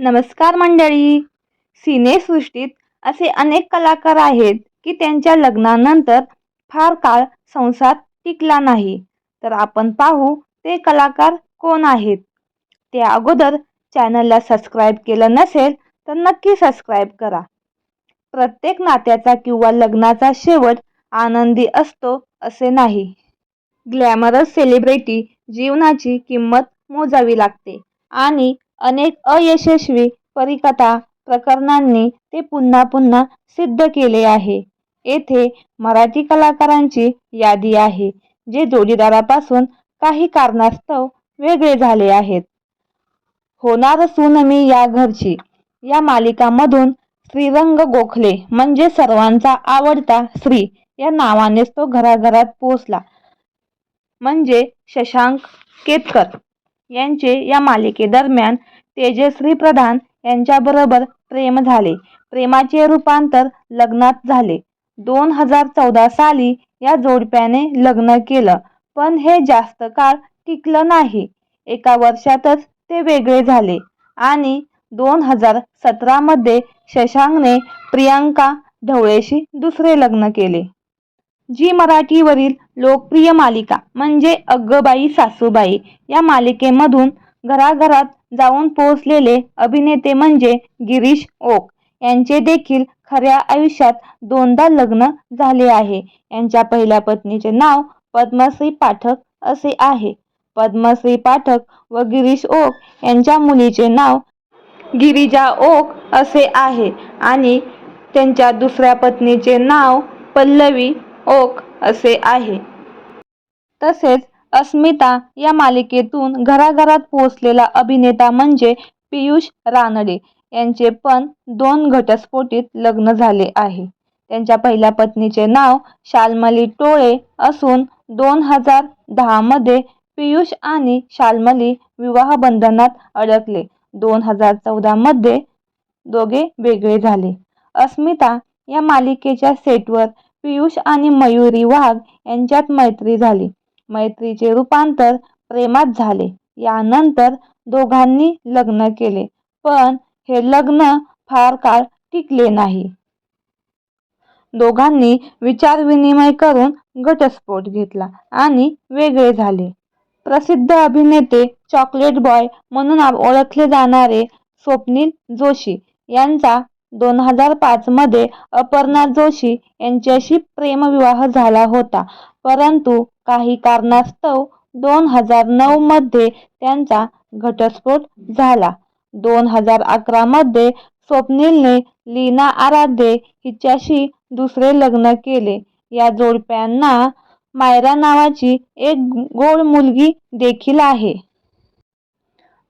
नमस्कार मंडळी. सिनेसृष्टीत असे अनेक कलाकार आहेत की त्यांच्या लग्नानंतर फार काळ संसार टिकला नाही. तर आपण पाहू ते कलाकार कोण आहेत. त्या अगोदर चॅनलला सबस्क्राईब केलं नसेल तर नक्की सबस्क्राईब करा. प्रत्येक नात्याचा किंवा लग्नाचा शेवट आनंदी असतो असे नाही. ग्लॅमरस सेलिब्रिटी जीवनाची किंमत मोजावी लागते. आणि अनेक अयशस्वी परिकथा प्रकरणांनी ते पुन्हा पुन्हा सिद्ध केले आहे. येथे मराठी कलाकारांची यादी आहे जे जोडीदारापासून काही कारणास्तव वेगळे झाले आहेत. होणार सुनमी या घरची या मालिकामधून श्रीरंग गोखले म्हणजे सर्वांचा आवडता श्री या नावानेच तो घराघरात पोहोचला. म्हणजे शशांक केतकर. यांचे या मालिकेदरम्यान तेजश्री प्रधान यांच्याबरोबर प्रेम झाले. प्रेमाचे रूपांतर लग्नात झाले. दोन हजार चौदा साली या जोडप्याने लग्न केलं पण हे जास्त काळ टिकलं नाही. एका वर्षातच ते वेगळे झाले आणि दोन हजार सतरामध्ये शशांकने प्रियांका ढवळेशी दुसरे लग्न केले. जी मराठीवरील लोकप्रिय मालिका म्हणजे अग्गबाई सासूबाई या मालिकेमधून घराघरात जाऊन पोहोचलेले अभिनेते म्हणजे गिरीश ओक. यांचे देखील खऱ्या आयुष्यात दोनदा लग्न झाले आहे. यांच्या पहिल्या पत्नीचे नाव पद्मश्री पाठक असे आहे. पद्मश्री पाठक व गिरीश ओक यांच्या मुलीचे नाव गिरिजा ओक असे आहे. आणि त्यांच्या दुसऱ्या पत्नीचे नाव पल्लवी ओक असे आहे. तसेच अस्मिता या मालिकेतून घराघरात पोहोचलेला अभिनेता म्हणजे पियुष रानडे यांचे पण दोन घटस्फोटीत लग्न झाले आहे. त्यांच्या पहिल्या पत्नीचे नाव शाल्मली टोळे असून दोन हजार दहामध्ये पियुष आणि शाल्मली विवाहबंधनात अडकले. दोन हजार चौदामध्ये दोघे वेगळे झाले. अस्मिता या मालिकेच्या सेटवर पियुष आणि मयुरी वाघ यांच्यात मैत्री झाली. मैत्रीचे रूपांतर प्रेमात झाले. यानंतर दोघांनी लग्न केले. पण हे लग्न फार काळ टिकले नाही. दोघांनी विचारविनिमय करून घटस्फोट घेतला आणि वेगळे झाले. प्रसिद्ध अभिनेते चॉकलेट बॉय म्हणून ओळखले जाणारे स्वप्नील जोशी यांचा दोन हजार पाचमध्ये अपर्णा जोशी यांच्याशी प्रेमविवाह झाला होता. परंतु काही कारणास्तव दोन हजार नऊमध्ये त्यांचा घटस्फोट झाला. दोन हजार अकरामध्ये स्वप्नीलने लीना आराध्य हिच्याशी दुसरे लग्न केले. या जोडप्यांना मायरा नावाची एक गोड मुलगी देखील आहे.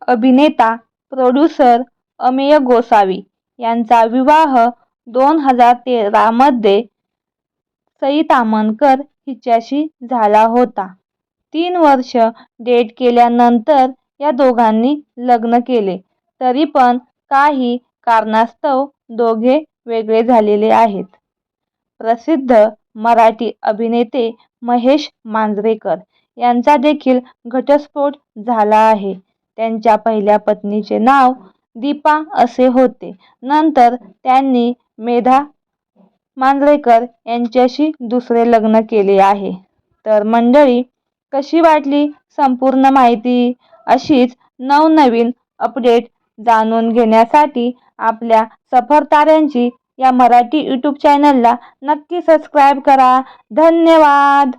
अभिनेता प्रोड्युसर अमेय गोसावी. यांचा विवाह दोन हजार तेरामध्ये सई ताम्हणकर हिच्याशी झाला होता. तीन वर्ष डेट केल्यानंतर या दोघांनी लग्न केले. तरी पण काही कारणास्तव दोघे वेगळे झालेले आहेत. प्रसिद्ध मराठी अभिनेते महेश मांजरेकर यांचा देखील घटस्फोट झाला आहे. त्यांच्या पहिल्या पत्नीचे नाव दीपा असे होते. नंतर त्यांनी मेधा मांजरेकर यांच्याशी दुसरे लग्न केले आहे. तर मंडळी कशी वाटली संपूर्ण माहिती? अशीच नवनवीन अपडेट जाणून घेण्यासाठी आपल्या सफरताऱ्यांची या मराठी यूट्यूब चॅनलला नक्की सबस्क्राईब करा. धन्यवाद!